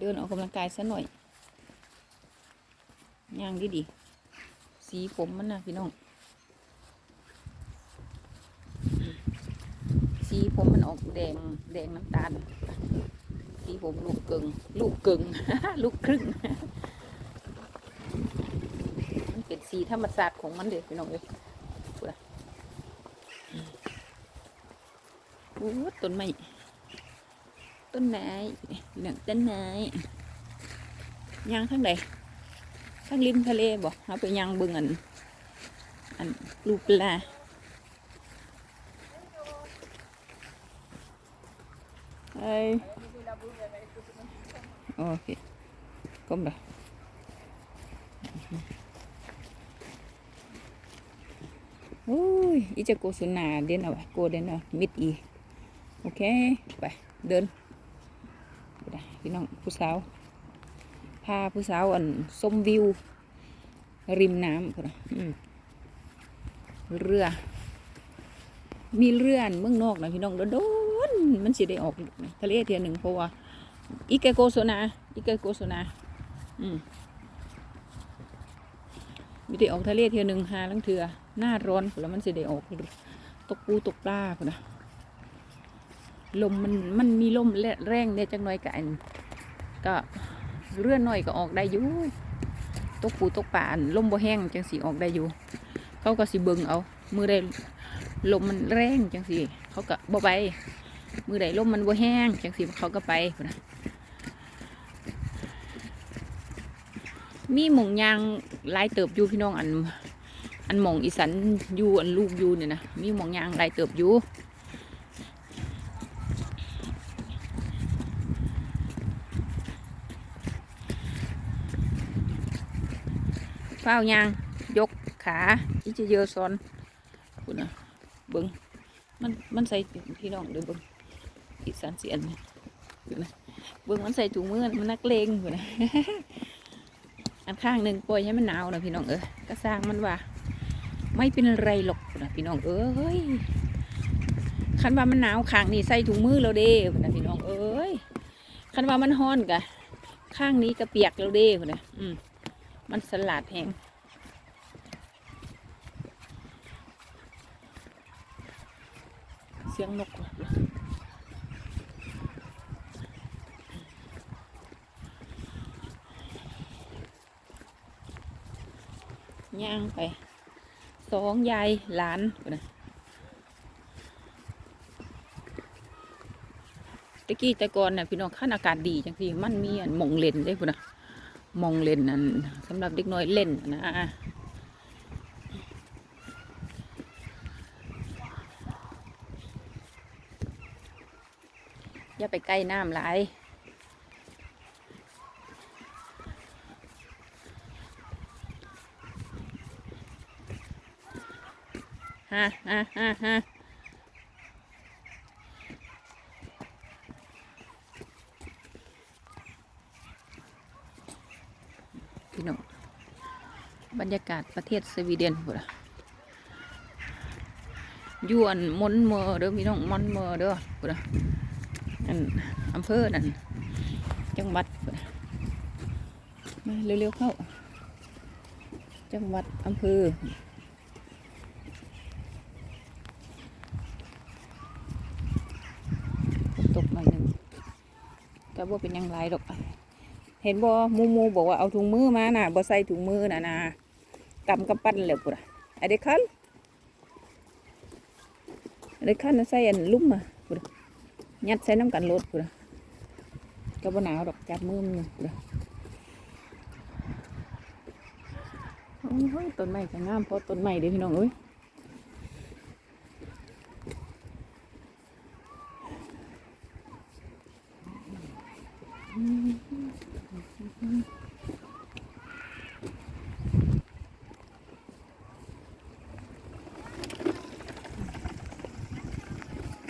เดินออกกำลังกายซะหน่อยย่างดีดีสีผมมันนะพี่น้อง สีผมมันออกแดงแดงน้ำตาล สีผมลูกเกึงลูกเกึงลูกครึ่ง มันเป็นสีธรรมศาสตร์ของมันเด็กพี่น้องเลยพูดอะโอ้ต้นไม้ ต้นไม้หนังต้นไม้ยางทั้งใดทั้งริมทะเลบอกเอาไปยางเบิ่งอันอันลูกปลา Hei. Okej. Kom då. Ui, อีจะโกสุนาเดินเอาไพี่น้องผู้สาวพาผู้สาวอันชมวิว ริมน้ำนะเรือ มีเรือเมืองนอกนะพี่น้องโดนๆมันสิได้ออกทะเลเทียหนึ่งเพราะว่าอีเกโกโซนาอีเกโกโซนาอืมมีได้ออกทะเลเทียหนึ่งหาลังเถือหน้าร้อนพุ่นแล้วมันสิได้ออกตกปูตกปลาพุ่นนะ ลมมันมันมีลมแรงเนี่ยจังหน่อยกันก็เรื่อหน่อยก็ออกได้อยู่ตกปูตกปลาอันลมบ่แห้งจังสีออกได้อยู่ เขาก็สิเบิงเอา มือได้ลมมันแรงจังสิเขาก็บ่ไป มือใดลมมันบ่แห้งจังสิเขาก็ไปนะมีหมองยางลายเติบอยู่พี่น้องอันอันหมองอีสันอยู่อันลูกอยู่เนี่ยนะมีหมองยางลายเติบอยู่ เฝ้ายาง ยกขาอีจะเยอะซ้อนคุณนะเบิ้งมันมันใส่พี่น้องเดี๋ยวเบิ้งอีสานเสียนนี่เบิ่งนะเบิ้งมันใส่ถุงมือมันนักเลงอยู่นะอันข้างหนึ่งปล่อยให้มันหนาวนะพี่น้องเออก็สร้างมันว่า ไม่เป็นไรหรอกนะพี่น้องเอ้ยคันว่ามันหนาวข้างนี้ใส่ถุงมือเราเด้นะพี่น้องเอ้ยคันว่ามันฮ้อนกะข้างนี้ก็เปียกเราเด้นะอืม มันสลัดแหงเสียงนกว่ะย่างไปสองยายหลานนะตะกี้ต่ก่อนน่ะพี่น้องขั้นอากาศดีจังพี่มันมีอันมงเลนได้พุ่นนะ มองเล่นนั่นสำหรับเด็กน้อยเล่นนะอย่าไปใกล้น้ำหลายฮะฮะฮะฮะพี่น้อง บรรยากาศประเทศสวีเดนพุ่นล่ะอยวนมอนเมอเด้อพี่น้องมอนเมอเด้อพุ่นล่ะอันอำเภอนั่นจังหวัดมาเร็วๆเข้า จังหวัดอำเภอตกหน่อยหนึ่งก็บ่เป็นยังไรดอก เห็นบ่หมูมูบอกว่าเอาถุงมือมาน่ะบ่ใส่ถุงมือน่ะนะกำกำปั้นแล้วปุ่นอะไอ้เด็กคันอ้เด็กคันน่ะใส่อันลุ่มอะปุ่นอะยัดใส่น้ำกันรถพุ่นน่ะก็บ่หนาวดอกจับมือมันอยู่พุ่นน่ะโอ้ยต้นไม้ก็งามพราะต้นไม้เด้พี่น้องเอ้ย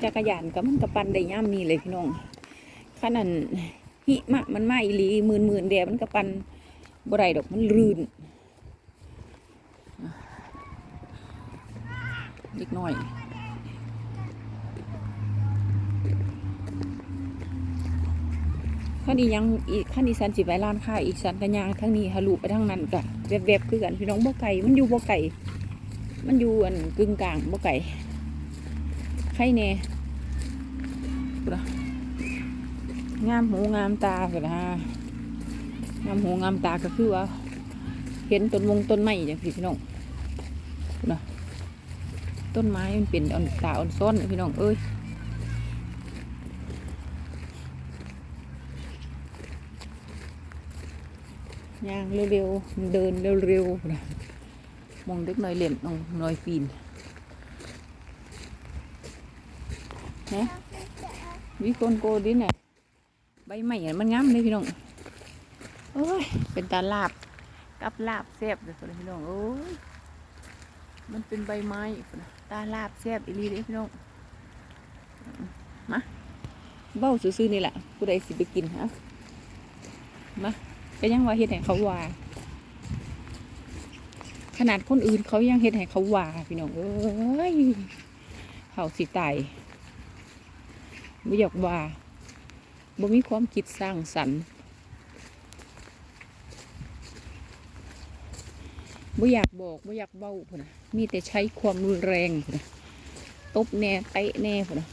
จักรยานก็มันกระปันได้ย่ามนี่เลยพี่น้องขนาดหิมะมันมาอีหลีหมื่นหมื่นๆแดดมันกระปันบ่ได้ดอกมันรื่นเล็กน้อย ขั้นอียังอีกขั้นอีสันสิไปร้านค้าอีกสันกันยางทั้งนี้ฮะลุไปทั้งนั้นกะแวบๆคือกันพี่น้องบ่ไก่มันอยู่บ่ไก่มันอยู่อันกึ่งกลางบ่ไก่ใครแน่นะงามหูงามตาก็นะงามหูงามตาก็คือว่า เห็นต้นมงต้นไม้จังซี่พี่น้องนะต้นไม้มันเป็นอ่อนตาอ่อนซ้อนพี่น้องเอ้ย ย่างเร็วๆ เดินเร็วๆ มองเด็กน้อยเล่นน้องน้อยปีนนะวิโกนโกดินน่ะใบไม้อะมันงามเลยพี่น้องโอ้ย เป็นตาลาบกับลาบแซ่บเลยพี่น้องโอ้ยมันเป็นใบไม้ตาลาบแซ่บอีลีเลยพี่น้องมาเบ้าซื่อๆนี่แหละผู้ใดสิไปกินฮะมา ก็ยังว่าเฮ็ดให้เขาว่า ขนาดคนอื่นเขายังเฮ็ดให้เขาว่าพี่น้องเอ้ยเขาสิตายบ่อยากว่าบ่มีความคิดสร้างสรรค์บ่อยากบอกบ่อยากเบ้าพุ่นนะมีแต่ใช้ความรุนแรงพุ่นนะตบแน่เตะแน่พุ่นนะ